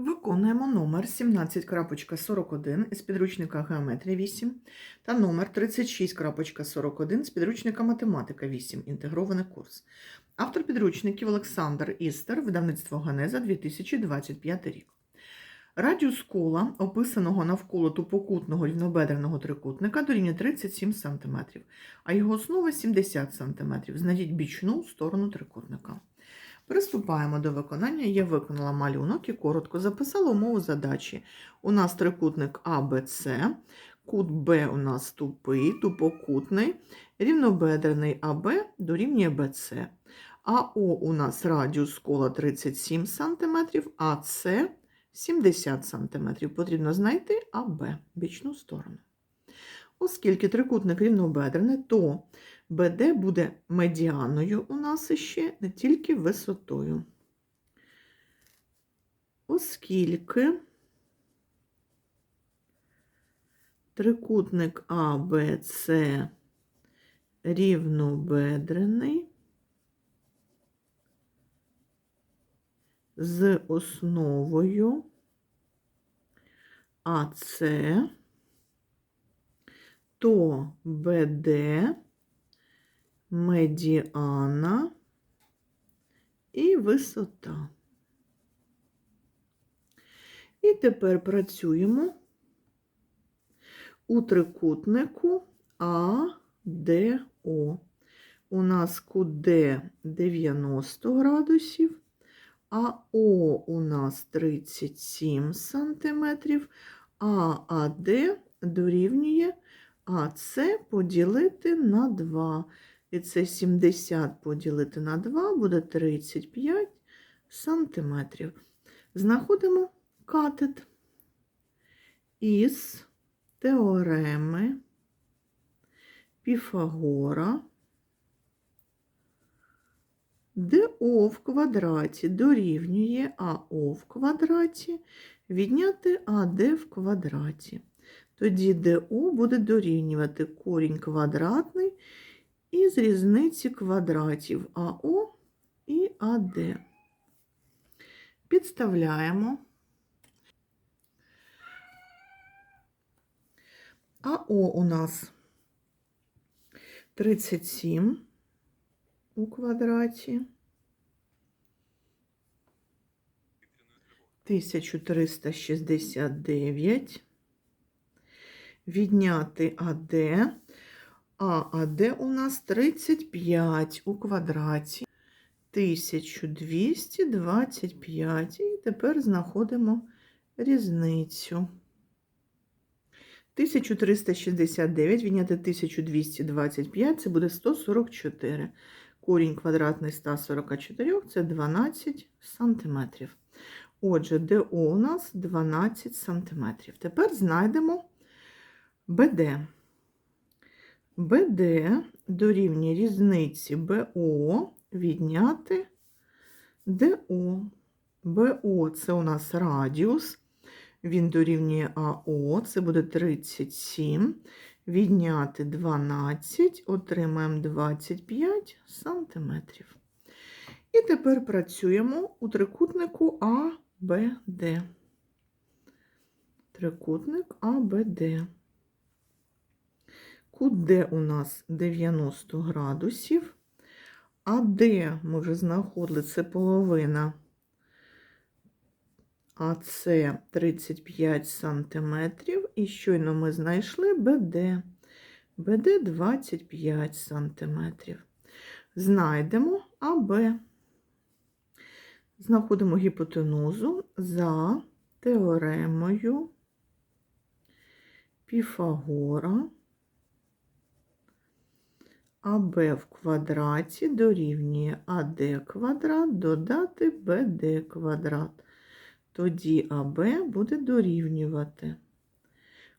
Виконуємо номер 17.41 із підручника Геометрія 8 та номер 36.41 з підручника Математика 8. Інтегрований курс. Автор підручників Олександр Істер, видавництво Генеза 2025 рік. Радіус кола, описаного навколо тупокутного рівнобедреного трикутника, дорівнює 37 см, а його основа 70 см. Знайдіть бічну сторону трикутника. Приступаємо до виконання. Я виконала малюнок і коротко записала умову задачі. У нас трикутник АБЦ, кут Б у нас тупий, тупокутний, рівнобедрений АБ дорівнює БЦ. АО у нас радіус кола 37 см, а С 70 см. Потрібно знайти АБ, бічну сторону. Оскільки трикутник рівнобедрений, то БД буде медіаною у нас іще не тільки висотою. Оскільки трикутник АБЦ рівнобедрений з основою АЦ, то БД медіана і висота. І тепер працюємо у трикутнику АДО. У нас кут Д 90 градусів, а О у нас 37 сантиметрів, а АД дорівнює АС поділити на 2. І це 70 поділити на 2 буде 35 сантиметрів. Знаходимо катет із теореми Піфагора, де О в квадраті дорівнює АО в квадраті, відняти АД в квадраті. Тоді ДО буде дорівнювати корінь квадратний із різниці квадратів АО і АД. Підставляємо. АО у нас 37 у квадраті, 1369, відняти АД, а АД у нас 35 у квадраті, 1225. І тепер знаходимо різницю. 1369 відняти 1225 це буде 144. Корінь квадратний 144 це 12 сантиметрів. Отже, ДО у нас 12 сантиметрів. Тепер знайдемо БД. БД дорівнює різниці БО відняти ДО. БО це у нас радіус, він дорівнює АО, це буде 37. Відняти 12, отримаємо 25 сантиметрів. І тепер працюємо у трикутнику АБД. Трикутник АБД. Кут у нас 90 градусів, а Д ми вже знаходили, це половина, а це 35 сантиметрів. І щойно ми знайшли БД. БД 25 сантиметрів. Знайдемо АБ. Знаходимо гіпотенузу за теоремою Піфагора. АБ в квадраті дорівнює АД квадрат додати БД квадрат. Тоді АБ буде дорівнювати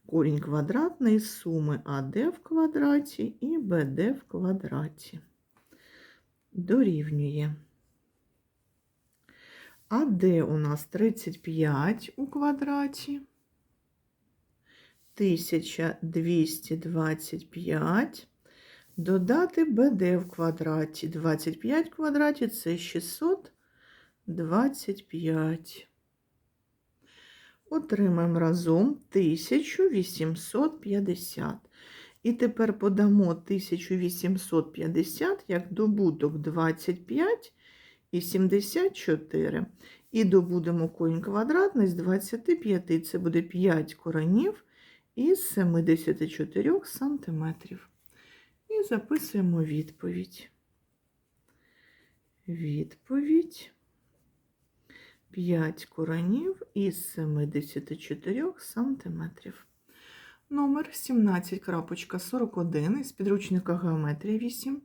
корінь квадратний з суми АД в квадраті і БД в квадраті. Дорівнює. АД у нас 35 у квадраті. 1225 Додати БД в квадраті. 25 в квадраті це 625. Отримаємо разом 1850. І тепер подамо 1850 як добуток 25 і 74. І добудемо корінь квадратний з 25. Це буде 5 коренів із 74 сантиметрів. І записуємо відповідь. Відповідь 5 коренів із 74 сантиметрів. Номер 17.41 із підручника Геометрія 8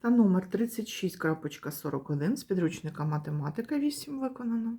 та номер 36.41 з підручника Математика 8 виконано.